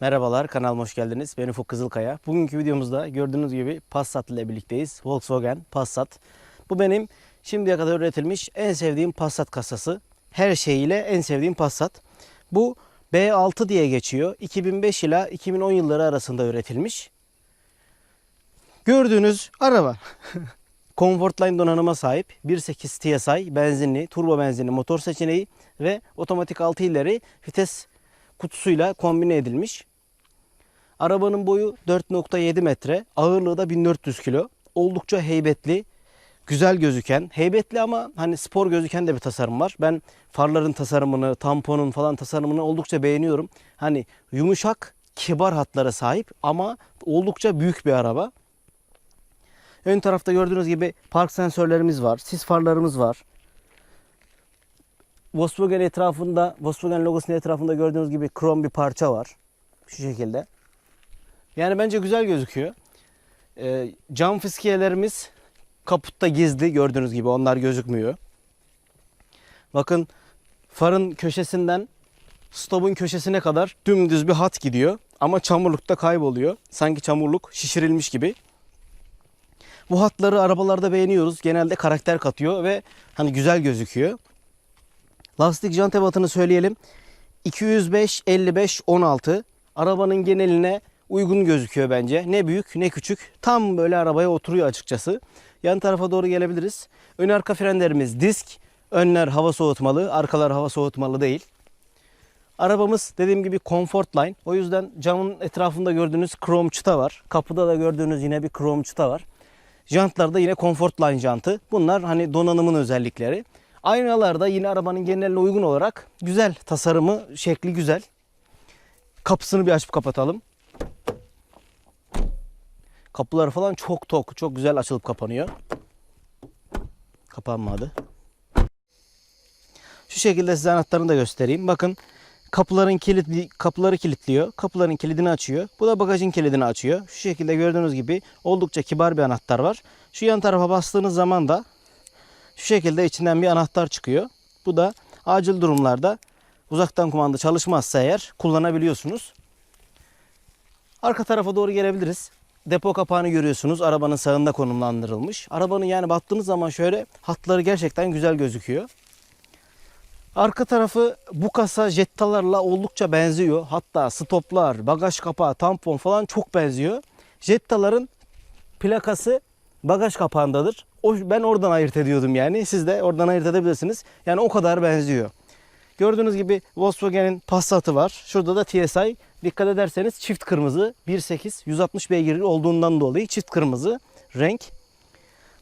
Merhabalar kanalıma hoş geldiniz. Ben Ufuk Kızılkaya. Bugünkü videomuzda gördüğünüz gibi Passat ile birlikteyiz. Volkswagen Passat. Bu benim şimdiye kadar üretilmiş en sevdiğim Passat kasası. Her şeyiyle en sevdiğim Passat. Bu B6 diye geçiyor. 2005 ile 2010 yılları arasında üretilmiş. Gördüğünüz araba. Comfortline donanıma sahip 1.8 TSI benzinli, turbo benzinli motor seçeneği ve otomatik 6 ileri vites kutusuyla kombine edilmiş. Arabanın boyu 4.7 metre, ağırlığı da 1400 kilo. Oldukça heybetli, güzel gözüken, heybetli ama hani spor gözüken de bir tasarım var. Ben farların tasarımını, tamponun falan tasarımını oldukça beğeniyorum. Hani yumuşak, kibar hatlara sahip ama oldukça büyük bir araba. Ön tarafta gördüğünüz gibi park sensörlerimiz var, sis farlarımız var. Volkswagen etrafında, Volkswagen logosunun etrafında gördüğünüz gibi krom bir parça var. Şu şekilde. Yani bence güzel gözüküyor. Ee, cam fiskiyelerimiz kaputta gizli gördüğünüz gibi onlar gözükmüyor. Bakın farın köşesinden stopun köşesine kadar dümdüz bir hat gidiyor. Ama çamurlukta kayboluyor. Sanki çamurluk şişirilmiş gibi. Bu hatları arabalarda beğeniyoruz. Genelde karakter katıyor ve hani güzel gözüküyor. Lastik jant ebatını söyleyelim. 205 55 16. Arabanın geneline uygun gözüküyor bence. Ne büyük ne küçük. Tam böyle arabaya oturuyor açıkçası. Yan tarafa doğru gelebiliriz. Ön arka frenlerimiz disk. Önler hava soğutmalı, arkalar hava soğutmalı değil. Arabamız dediğim gibi Comfort Line. O yüzden camın etrafında gördüğünüz krom çıta var. Kapıda da gördüğünüz yine bir krom çıta var. Jantlarda yine Comfort Line jantı. Bunlar hani donanımın özellikleri. Aynalar da yine arabanın geneline uygun olarak güzel. Tasarımı, şekli güzel. Kapısını bir açıp kapatalım. Kapıları falan çok tok, çok güzel açılıp kapanıyor. Kapanmadı. Şu şekilde size anahtarını da göstereyim. Bakın kapıların kilitli kapıları kilitliyor. Kapıların kilidini açıyor. Bu da bagajın kilidini açıyor. Şu şekilde gördüğünüz gibi oldukça kibar bir anahtar var. Şu yan tarafa bastığınız zaman da şu şekilde içinden bir anahtar çıkıyor. Bu da acil durumlarda uzaktan kumanda çalışmazsa eğer kullanabiliyorsunuz. Arka tarafa doğru gelebiliriz. Depo kapağını görüyorsunuz. Arabanın sağında konumlandırılmış. Arabanın yani baktığınız zaman şöyle hatları gerçekten güzel gözüküyor. Arka tarafı bu kasa Jetta'larla oldukça benziyor. Hatta stoplar, bagaj kapağı, tampon falan çok benziyor. Jetta'ların plakası bagaj kapağındadır. O, ben oradan ayırt ediyordum yani. Siz de oradan ayırt edebilirsiniz. Yani o kadar benziyor. Gördüğünüz gibi Volkswagen'in Passat'ı var. Şurada da TSI. Dikkat ederseniz çift kırmızı 1.8 160 beygirli olduğundan dolayı çift kırmızı renk.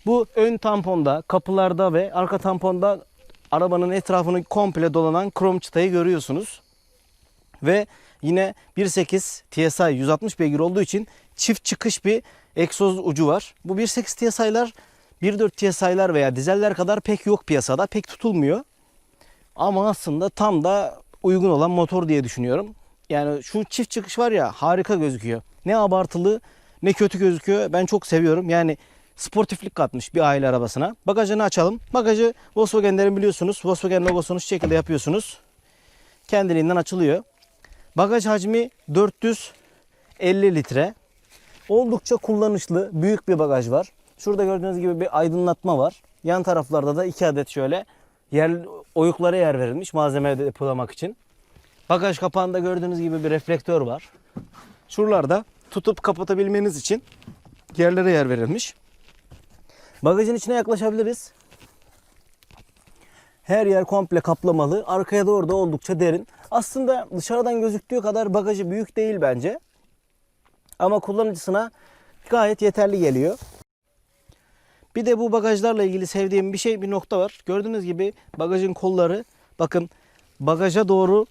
Bu ön tamponda, kapılarda ve arka tamponda arabanın etrafını komple dolanan krom çıtayı görüyorsunuz. Ve yine 1.8 TSI 160 beygir olduğu için çift çıkış bir egzoz ucu var. Bu 1.8 TSI'lar 1.4 TSI'lar veya dizeller kadar pek yok piyasada. Pek tutulmuyor. Ama aslında tam da uygun olan motor diye düşünüyorum. Yani şu çift çıkış var ya harika gözüküyor. Ne abartılı ne kötü gözüküyor. Ben çok seviyorum. Yani sportiflik katmış bir aile arabasına. Bagajını açalım. Bagajı Volkswagen'lerin biliyorsunuz. Volkswagen logosunu şu şekilde yapıyorsunuz. Kendiliğinden açılıyor. Bagaj hacmi 450 litre. Oldukça kullanışlı, büyük bir bagaj var. Şurada gördüğünüz gibi bir aydınlatma var. Yan taraflarda da iki adet şöyle yer oyuklara yer verilmiş malzeme depolamak için. Bagaj kapağında gördüğünüz gibi bir reflektör var. Şuralarda tutup kapatabilmeniz için yerlere yer verilmiş. Bagajın içine yaklaşabiliriz. Her yer komple kaplamalı. Arkaya doğru da oldukça derin. Aslında dışarıdan gözüktüğü kadar bagajı büyük değil bence. Ama kullanıcısına gayet yeterli geliyor. Bir de bu bagajlarla ilgili sevdiğim bir şey bir nokta var. Gördüğünüz gibi bagajın kolları bakın bagaja doğru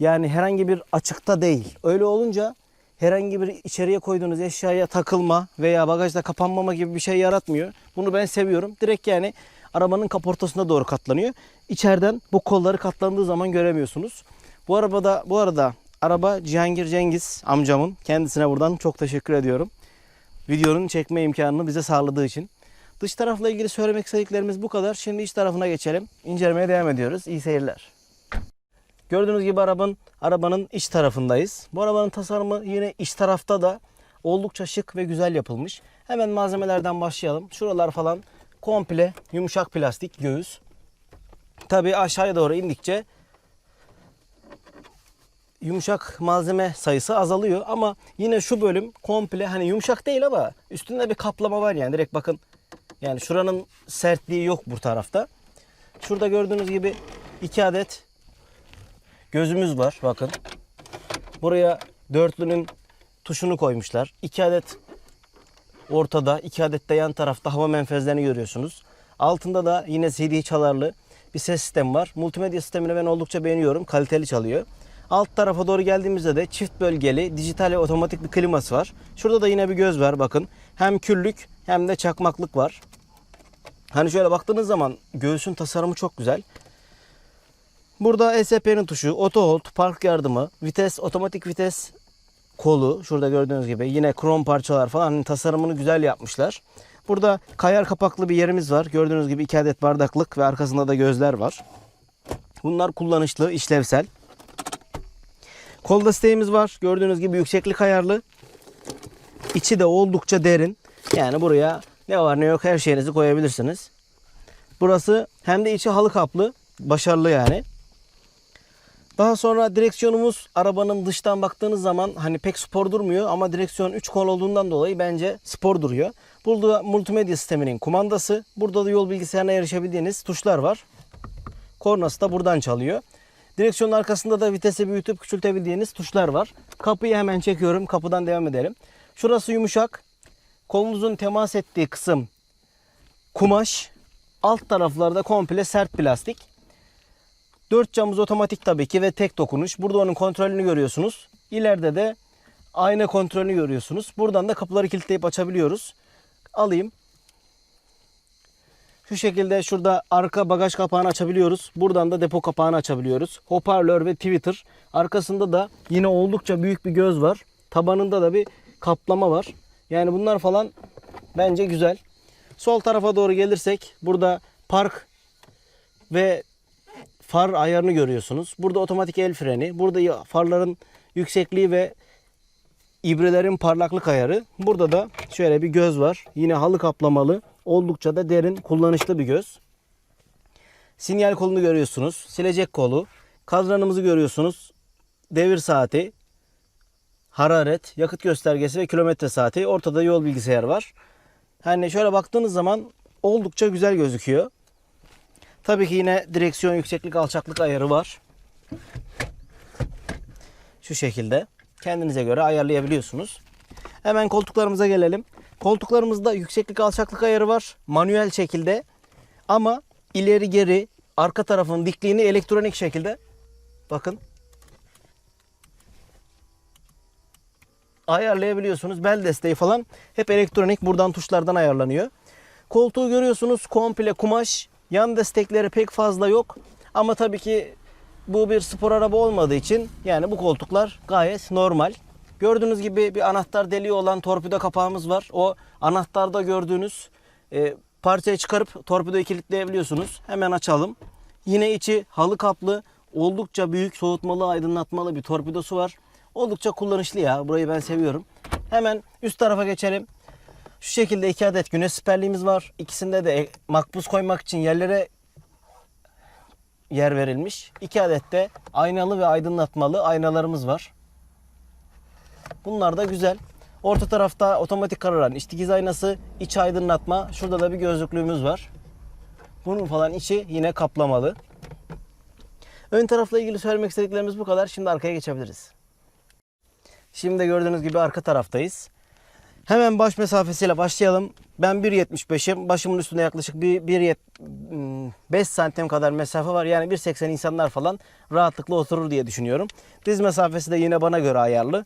yani herhangi bir açıkta değil. Öyle olunca herhangi bir içeriye koyduğunuz eşyaya takılma veya bagajda kapanmama gibi bir şey yaratmıyor. Bunu ben seviyorum. Direkt yani arabanın kaportasına doğru katlanıyor. İçeriden bu kolları katlandığı zaman göremiyorsunuz. Bu arabada bu arada araba Cihangir Cengiz amcamın. Kendisine buradan çok teşekkür ediyorum. Videonun çekme imkanını bize sağladığı için. Dış tarafla ilgili söylemek istediklerimiz bu kadar. Şimdi iç tarafına geçelim. İncelemeye devam ediyoruz. İyi seyirler. Gördüğünüz gibi arabanın arabanın iç tarafındayız. Bu arabanın tasarımı yine iç tarafta da oldukça şık ve güzel yapılmış. Hemen malzemelerden başlayalım. Şuralar falan komple yumuşak plastik göğüs. Tabii aşağıya doğru indikçe yumuşak malzeme sayısı azalıyor ama yine şu bölüm komple hani yumuşak değil ama üstünde bir kaplama var yani direkt bakın yani şuranın sertliği yok bu tarafta. Şurada gördüğünüz gibi iki adet gözümüz var bakın. Buraya dörtlünün tuşunu koymuşlar. İki adet ortada, iki adet de yan tarafta hava menfezlerini görüyorsunuz. Altında da yine CD çalarlı bir ses sistemi var. Multimedya sistemini ben oldukça beğeniyorum. Kaliteli çalıyor. Alt tarafa doğru geldiğimizde de çift bölgeli dijital ve otomatik bir kliması var. Şurada da yine bir göz var bakın. Hem küllük hem de çakmaklık var. Hani şöyle baktığınız zaman göğsün tasarımı çok güzel. Burada ESP'nin tuşu, auto hold, park yardımı, vites, otomatik vites kolu. Şurada gördüğünüz gibi yine krom parçalar falan hani tasarımını güzel yapmışlar. Burada kayar kapaklı bir yerimiz var. Gördüğünüz gibi iki adet bardaklık ve arkasında da gözler var. Bunlar kullanışlı, işlevsel. Kol desteğimiz var. Gördüğünüz gibi yükseklik ayarlı. İçi de oldukça derin. Yani buraya ne var ne yok her şeyinizi koyabilirsiniz. Burası hem de içi halı kaplı. Başarılı yani. Daha sonra direksiyonumuz arabanın dıştan baktığınız zaman hani pek spor durmuyor ama direksiyon 3 kol olduğundan dolayı bence spor duruyor. Burada multimedya sisteminin kumandası. Burada da yol bilgisayarına erişebildiğiniz tuşlar var. Kornası da buradan çalıyor. Direksiyonun arkasında da vitesi büyütüp küçültebildiğiniz tuşlar var. Kapıyı hemen çekiyorum. Kapıdan devam edelim. Şurası yumuşak. Kolunuzun temas ettiği kısım kumaş. Alt taraflarda komple sert plastik. Dört camımız otomatik tabii ki ve tek dokunuş. Burada onun kontrolünü görüyorsunuz. İleride de ayna kontrolünü görüyorsunuz. Buradan da kapıları kilitleyip açabiliyoruz. Alayım. Şu şekilde şurada arka bagaj kapağını açabiliyoruz. Buradan da depo kapağını açabiliyoruz. Hoparlör ve Twitter. Arkasında da yine oldukça büyük bir göz var. Tabanında da bir kaplama var. Yani bunlar falan bence güzel. Sol tarafa doğru gelirsek burada park ve far ayarını görüyorsunuz. Burada otomatik el freni. Burada farların yüksekliği ve ibrelerin parlaklık ayarı. Burada da şöyle bir göz var. Yine halı kaplamalı. Oldukça da derin, kullanışlı bir göz. Sinyal kolunu görüyorsunuz. Silecek kolu. Kadranımızı görüyorsunuz. Devir saati. Hararet, yakıt göstergesi ve kilometre saati. Ortada yol bilgisayarı var. Hani şöyle baktığınız zaman oldukça güzel gözüküyor. Tabii ki yine direksiyon yükseklik alçaklık ayarı var. Şu şekilde. Kendinize göre ayarlayabiliyorsunuz. Hemen koltuklarımıza gelelim. Koltuklarımızda yükseklik alçaklık ayarı var. Manuel şekilde. Ama ileri geri arka tarafın dikliğini elektronik şekilde bakın ayarlayabiliyorsunuz. Bel desteği falan hep elektronik buradan tuşlardan ayarlanıyor. Koltuğu görüyorsunuz komple kumaş. Yan destekleri pek fazla yok. Ama tabii ki bu bir spor araba olmadığı için yani bu koltuklar gayet normal. Gördüğünüz gibi bir anahtar deliği olan torpido kapağımız var. O anahtarda gördüğünüz e, parçayı çıkarıp torpidoyu kilitleyebiliyorsunuz. Hemen açalım. Yine içi halı kaplı, oldukça büyük soğutmalı, aydınlatmalı bir torpidosu var. Oldukça kullanışlı ya. Burayı ben seviyorum. Hemen üst tarafa geçelim. Şu şekilde iki adet güneş siperliğimiz var. İkisinde de makbuz koymak için yerlere yer verilmiş. İki adet de aynalı ve aydınlatmalı aynalarımız var. Bunlar da güzel. Orta tarafta otomatik kararan iç aynası, iç aydınlatma. Şurada da bir gözlüklüğümüz var. Bunun falan içi yine kaplamalı. Ön tarafla ilgili söylemek istediklerimiz bu kadar. Şimdi arkaya geçebiliriz. Şimdi de gördüğünüz gibi arka taraftayız. Hemen baş mesafesiyle başlayalım. Ben 1.75'im. Başımın üstünde yaklaşık bir 1.5 santim kadar mesafe var. Yani 1.80 insanlar falan rahatlıkla oturur diye düşünüyorum. Diz mesafesi de yine bana göre ayarlı.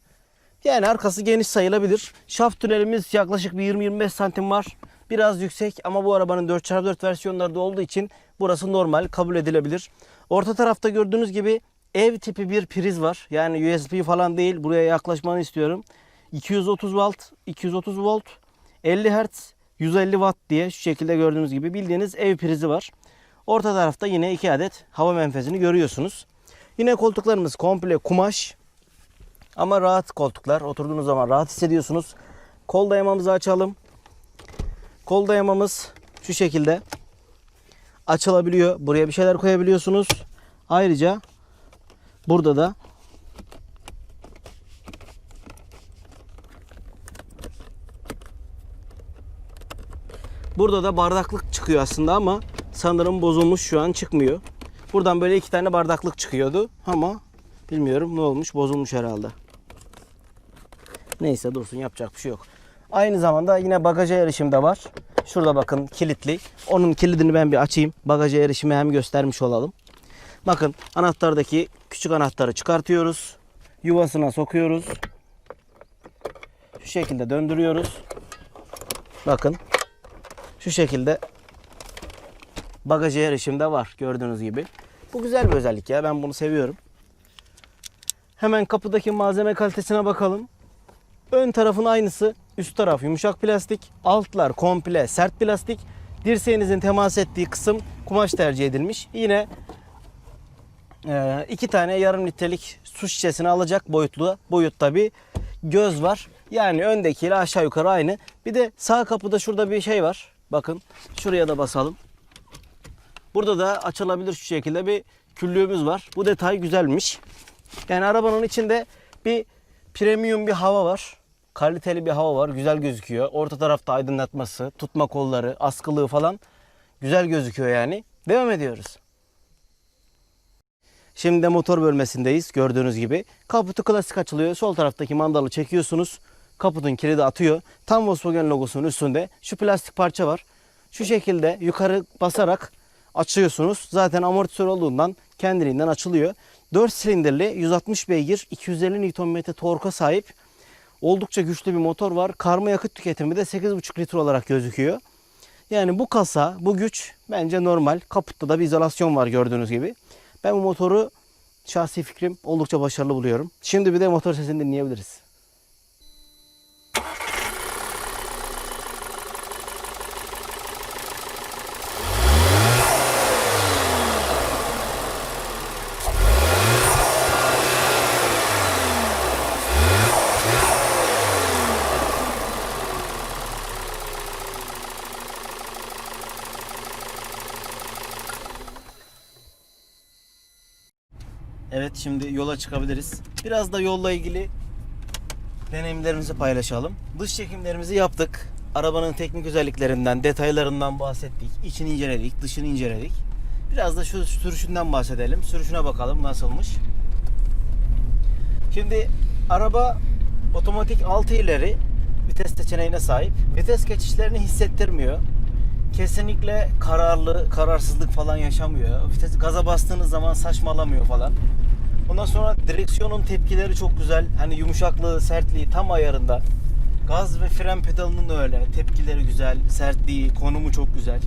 Yani arkası geniş sayılabilir. Şaft tünelimiz yaklaşık bir 20-25 santim var. Biraz yüksek ama bu arabanın 4x4 versiyonları da olduğu için burası normal kabul edilebilir. Orta tarafta gördüğünüz gibi ev tipi bir priz var. Yani USB falan değil. Buraya yaklaşmanı istiyorum. 230 volt, 230 volt, 50 Hz, 150 Watt diye şu şekilde gördüğünüz gibi bildiğiniz ev prizi var. Orta tarafta yine iki adet hava menfezini görüyorsunuz. Yine koltuklarımız komple kumaş. Ama rahat koltuklar. Oturduğunuz zaman rahat hissediyorsunuz. Kol dayamamızı açalım. Kol dayamamız şu şekilde açılabiliyor. Buraya bir şeyler koyabiliyorsunuz. Ayrıca burada da Burada da bardaklık çıkıyor aslında ama sanırım bozulmuş şu an çıkmıyor. Buradan böyle iki tane bardaklık çıkıyordu ama bilmiyorum ne olmuş bozulmuş herhalde. Neyse dursun yapacak bir şey yok. Aynı zamanda yine bagaja erişim de var. Şurada bakın kilitli. Onun kilidini ben bir açayım. Bagaja erişimi hem göstermiş olalım. Bakın anahtardaki küçük anahtarı çıkartıyoruz. Yuvasına sokuyoruz. Şu şekilde döndürüyoruz. Bakın şu şekilde bagaja erişim de var gördüğünüz gibi. Bu güzel bir özellik ya ben bunu seviyorum. Hemen kapıdaki malzeme kalitesine bakalım. Ön tarafın aynısı. Üst taraf yumuşak plastik. Altlar komple sert plastik. Dirseğinizin temas ettiği kısım kumaş tercih edilmiş. Yine e, iki tane yarım litrelik su şişesini alacak boyutlu boyutta bir göz var. Yani öndekiyle aşağı yukarı aynı. Bir de sağ kapıda şurada bir şey var. Bakın şuraya da basalım. Burada da açılabilir şu şekilde bir küllüğümüz var. Bu detay güzelmiş. Yani arabanın içinde bir premium bir hava var. Kaliteli bir hava var. Güzel gözüküyor. Orta tarafta aydınlatması, tutma kolları, askılığı falan güzel gözüküyor yani. Devam ediyoruz. Şimdi de motor bölmesindeyiz gördüğünüz gibi. Kaputu klasik açılıyor. Sol taraftaki mandalı çekiyorsunuz. Kaputun kilidi atıyor. Tam Volkswagen logosunun üstünde şu plastik parça var. Şu şekilde yukarı basarak açıyorsunuz. Zaten amortisör olduğundan kendiliğinden açılıyor. 4 silindirli 160 beygir 250 Nm torka sahip oldukça güçlü bir motor var. Karma yakıt tüketimi de 8,5 litre olarak gözüküyor. Yani bu kasa, bu güç bence normal. Kaputta da bir izolasyon var gördüğünüz gibi. Ben bu motoru şahsi fikrim oldukça başarılı buluyorum. Şimdi bir de motor sesini dinleyebiliriz. Evet şimdi yola çıkabiliriz. Biraz da yolla ilgili deneyimlerimizi paylaşalım. Dış çekimlerimizi yaptık. Arabanın teknik özelliklerinden, detaylarından bahsettik. İçini inceledik, dışını inceledik. Biraz da şu sürüşünden bahsedelim. Sürüşüne bakalım nasılmış. Şimdi araba otomatik 6 ileri vites seçeneğine sahip. Vites geçişlerini hissettirmiyor. Kesinlikle kararlı, kararsızlık falan yaşamıyor. Vites gaza bastığınız zaman saçmalamıyor falan. Ondan sonra direksiyonun tepkileri çok güzel. Hani yumuşaklığı, sertliği tam ayarında. Gaz ve fren pedalının da öyle. Tepkileri güzel, sertliği, konumu çok güzel.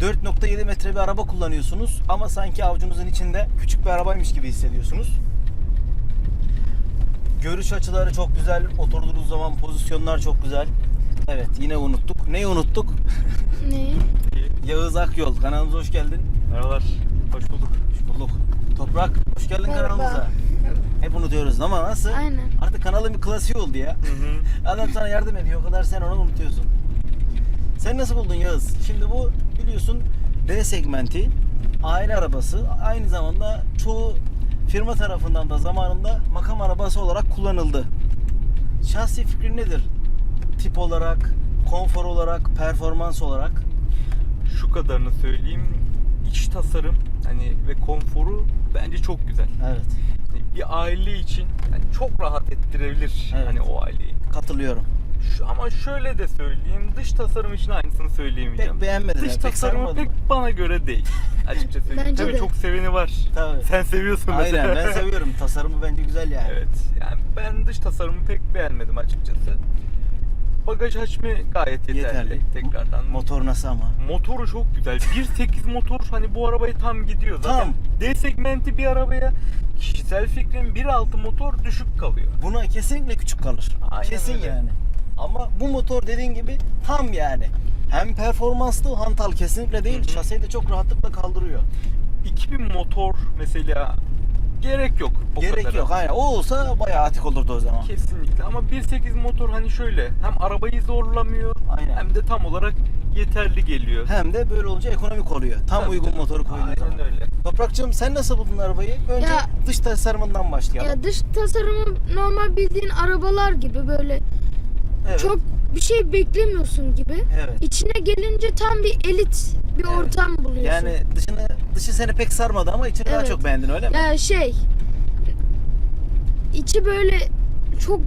4.7 metre bir araba kullanıyorsunuz ama sanki avucunuzun içinde küçük bir arabaymış gibi hissediyorsunuz. Görüş açıları çok güzel. Oturduğunuz zaman pozisyonlar çok güzel. Evet yine unuttuk. Neyi unuttuk? Ne? Yağız Akyol kanalımıza hoş geldin. Merhabalar, hoş bulduk. Toprak hoş geldin Merhaba. kanalımıza. Hep unutuyoruz ama nasıl? Aynen. Artık kanalın bir klasiği oldu ya. Adam sana yardım ediyor o kadar sen onu unutuyorsun. Sen nasıl buldun Yağız? Şimdi bu biliyorsun D segmenti aile arabası. Aynı zamanda çoğu firma tarafından da zamanında makam arabası olarak kullanıldı. Şahsi fikrin nedir? Tip olarak, konfor olarak, performans olarak. Şu kadarını söyleyeyim. İç tasarım hani ve konforu bence çok güzel. Evet. Hani bir aile için yani çok rahat ettirebilir Evet. hani o aileyi. Katılıyorum. Şu, ama şöyle de söyleyeyim, dış tasarım için aynısını söyleyemeyeceğim. Pek beğenmedim. Dış yani, pek tasarımı sarmadım. pek bana göre değil. Açıkça söyleyeyim. Bence Tabii de. çok seveni var. Tabii. Sen seviyorsun mesela. Aynen ben seviyorum. Tasarımı bence güzel yani. Evet. Yani ben dış tasarımı pek beğenmedim açıkçası. Bagaj hacmi gayet yeterli. Yeterli. Tekrardan. Motor nasıl ama? Motoru çok güzel. 1.8 motor hani bu arabaya tam gidiyor. Zaten Tam. D segmenti bir arabaya kişisel fikrim 1.6 motor düşük kalıyor. Buna kesinlikle küçük kalır. Aynen Kesin öyle. yani. Ama bu motor dediğin gibi tam yani. Hem performanslı hantal kesinlikle değil. Hı hı. Şaseyi de çok rahatlıkla kaldırıyor. 2000 motor mesela gerek yok. O Gerek kadara. yok. Aynen. O olsa bayağı atik olurdu o zaman. Kesinlikle ama 1.8 motor hani şöyle hem arabayı zorlamıyor Aynen. hem de tam olarak yeterli geliyor. Hem de böyle olunca ekonomik oluyor. Tam Tabii, uygun tabii. motoru koyduğun zaman. Aynen öyle. Toprakçığım sen nasıl buldun arabayı? Önce Ya- dış tasarımından başlayalım. Ya dış tasarımı normal bildiğin arabalar gibi böyle evet. çok bir şey beklemiyorsun gibi. Evet. İçine gelince tam bir elit bir Evet. ortam buluyorsun. Yani dışını dışı seni pek sarmadı ama içini daha Evet. çok beğendin öyle mi? ya şey içi böyle çok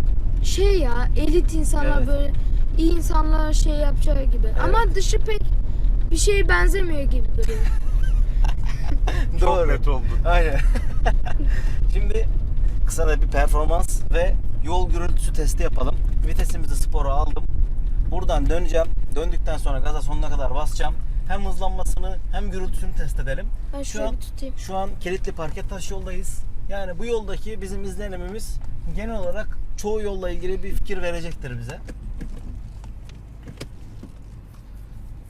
şey ya elit insanlar Evet. böyle iyi insanlar şey yapacağı gibi. Ama dışı pek bir şeye benzemiyor gibi duruyor. Çok net oldu. Aynen. Şimdi kısa da bir performans ve yol gürültüsü testi yapalım. Vitesimizi spora aldım. Buradan döneceğim. Döndükten sonra gaza sonuna kadar basacağım. Hem hızlanmasını hem gürültüsünü test edelim. Ben Şu an tutayım. şu an kilitli parke taş yoldayız. Yani bu yoldaki bizim izlenimimiz genel olarak çoğu yolla ilgili bir fikir verecektir bize.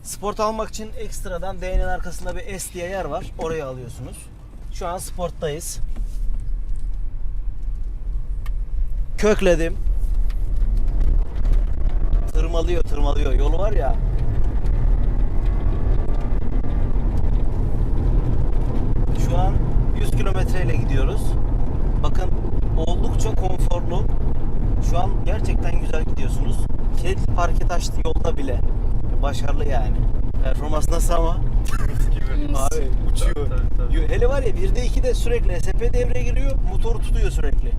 Sport almak için ekstradan D'nin arkasında bir S diye yer var. Oraya alıyorsunuz. Şu an sporttayız. Kökledim. Tırmalıyor tırmalıyor. Yolu var ya. Şu an 100 kilometre ile gidiyoruz. Bakın oldukça konforlu. Şu an gerçekten güzel gidiyorsunuz. Kilitli parke taşlı yolda bile. Başarılı yani. Performans nasıl ama? Abi uçuyor. Tabii, tabii, tabii. Hele var ya 1'de 2'de sürekli SP devreye giriyor. Motoru tutuyor sürekli.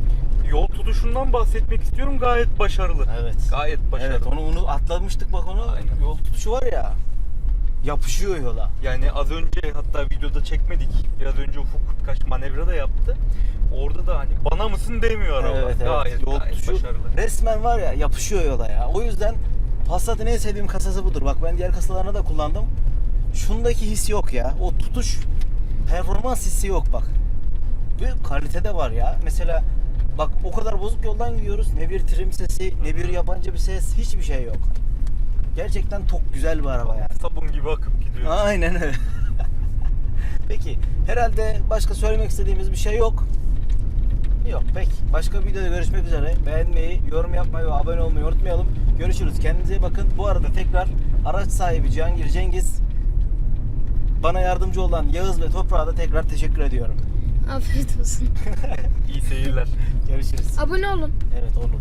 Yol tutuşundan bahsetmek istiyorum gayet başarılı. Evet. Gayet başarılı. Evet onu, onu atlamıştık bak onu. Aynen. Yol tutuşu var ya. Yapışıyor yola. Yani az önce hatta videoda çekmedik. Biraz önce Ufuk birkaç manevra da yaptı. Orada da hani bana mısın demiyor araba. Evet, evet. Gayet, Yol gayet başarılı. resmen var ya yapışıyor yola ya. O yüzden Passat'ın en sevdiğim kasası budur. Bak ben diğer kasalarını da kullandım. Şundaki his yok ya. O tutuş performans hissi yok bak. Ve kalite de var ya. Mesela bak o kadar bozuk yoldan gidiyoruz. Ne bir trim sesi, ne bir yabancı bir ses, hiçbir şey yok. Gerçekten çok güzel bir araba yani. Sabun gibi akıp gidiyor. Aynen öyle. Peki herhalde başka söylemek istediğimiz bir şey yok. Yok peki. Başka bir videoda görüşmek üzere. Beğenmeyi, yorum yapmayı ve abone olmayı unutmayalım. Görüşürüz. Kendinize bakın. Bu arada tekrar araç sahibi Cihangir Cengiz bana yardımcı olan Yağız ve Toprağa da tekrar teşekkür ediyorum. Afiyet olsun. İyi seyirler. Görüşürüz. Abone olun. Evet oğlum.